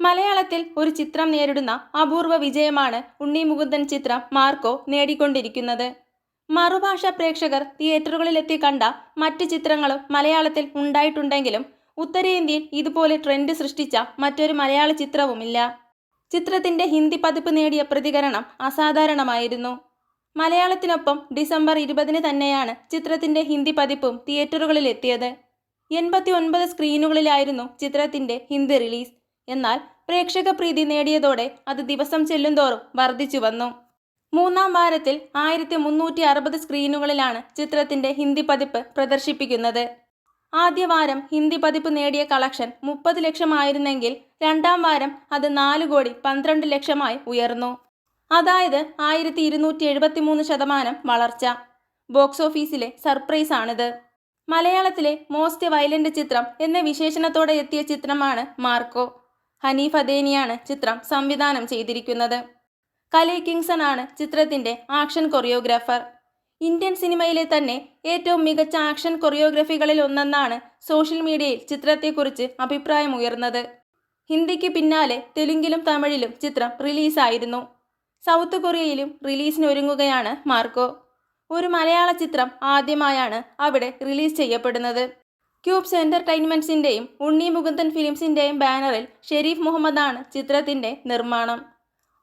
മലയാളത്തിൽ ഒരു ചിത്രം നേരിടുന്ന അപൂർവ വിജയമാണ് ഉണ്ണി മുകുന്ദൻ ചിത്രം മാർക്കോ നേടിക്കൊണ്ടിരിക്കുന്നത്. മറുഭാഷ പ്രേക്ഷകർ തിയേറ്ററുകളിലെത്തി കണ്ട മറ്റ് ചിത്രങ്ങളും മലയാളത്തിൽ ഉണ്ടായിട്ടുണ്ടെങ്കിലും ഉത്തരേന്ത്യയിൽ ഇതുപോലെ ട്രെൻഡ് സൃഷ്ടിച്ച മറ്റൊരു മലയാള ചിത്രവുമില്ല. ചിത്രത്തിന്റെ ഹിന്ദി പതിപ്പ് നേടിയ പ്രതികരണം അസാധാരണമായിരുന്നു. മലയാളത്തിനൊപ്പം ഡിസംബർ ഇരുപതിന് തന്നെയാണ് ചിത്രത്തിന്റെ ഹിന്ദി പതിപ്പും തിയേറ്ററുകളിലെത്തിയത്. എൺപത്തി ഒൻപത് സ്ക്രീനുകളിലായിരുന്നു ചിത്രത്തിന്റെ ഹിന്ദി റിലീസ്. എന്നാൽ പ്രേക്ഷക പ്രീതി നേടിയതോടെ അത് ദിവസം ചെല്ലുന്തോറും വർദ്ധിച്ചു വന്നു. മൂന്നാം വാരത്തിൽ ആയിരത്തി മുന്നൂറ്റി അറുപത് സ്ക്രീനുകളിലാണ് ചിത്രത്തിന്റെ ഹിന്ദി പതിപ്പ് പ്രദർശിപ്പിക്കുന്നത്. ആദ്യ വാരം ഹിന്ദി പതിപ്പ് നേടിയ കളക്ഷൻ മുപ്പത് ലക്ഷമായിരുന്നെങ്കിൽ രണ്ടാം വാരം അത് നാല് കോടി പന്ത്രണ്ട് ലക്ഷമായി ഉയർന്നു. അതായത് ആയിരത്തി ഇരുന്നൂറ്റി എഴുപത്തി മൂന്ന് ശതമാനം വളർച്ച. ബോക്സ് ഓഫീസിലെ സർപ്രൈസ് ആണിത്. മലയാളത്തിലെ മോസ്റ്റ് വയലന്റ് ചിത്രം എന്ന വിശേഷണത്തോടെ എത്തിയ ചിത്രമാണ് മാർക്കോ. ഹനീഫ് അദേനിയാണ് ചിത്രം സംവിധാനം ചെയ്തിരിക്കുന്നത്. കലി കിങ്സൺ ആണ് ചിത്രത്തിന്റെ ആക്ഷൻ കൊറിയോഗ്രാഫർ. ഇന്ത്യൻ സിനിമയിലെ തന്നെ ഏറ്റവും മികച്ച ആക്ഷൻ കൊറിയോഗ്രഫികളിൽ ഒന്നെന്നാണ് സോഷ്യൽ മീഡിയയിൽ ചിത്രത്തെക്കുറിച്ച് അഭിപ്രായമുയർന്നത്. ഹിന്ദിക്ക് പിന്നാലെ തെലുങ്കിലും തമിഴിലും ചിത്രം റിലീസായിരുന്നു. South കൊറിയയിലും റിലീസിനൊരുങ്ങുകയാണ് Marco. ഒരു മലയാള ചിത്രം ആദ്യമായാണ് അവിടെ റിലീസ് ചെയ്യപ്പെടുന്നത്. ക്യൂബ്സ് എന്റർടൈൻമെന്റ്സിന്റെയും ഉണ്ണി മുകുന്ദൻ ഫിലിംസിന്റെയും ബാനറിൽ ഷെരീഫ് മുഹമ്മദാണ് ചിത്രത്തിന്റെ നിർമ്മാണം.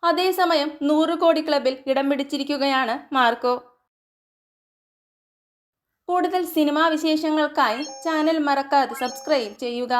അതേസമയം നൂറ് കോടി ക്ലബിൽ ഇടം പിടിച്ചിരിക്കുകയാണ് മാർക്കോ. കൂടുതൽ സിനിമാ വിശേഷങ്ങൾക്കായി ചാനൽ മറക്കാതെ സബ്സ്ക്രൈബ് ചെയ്യുക.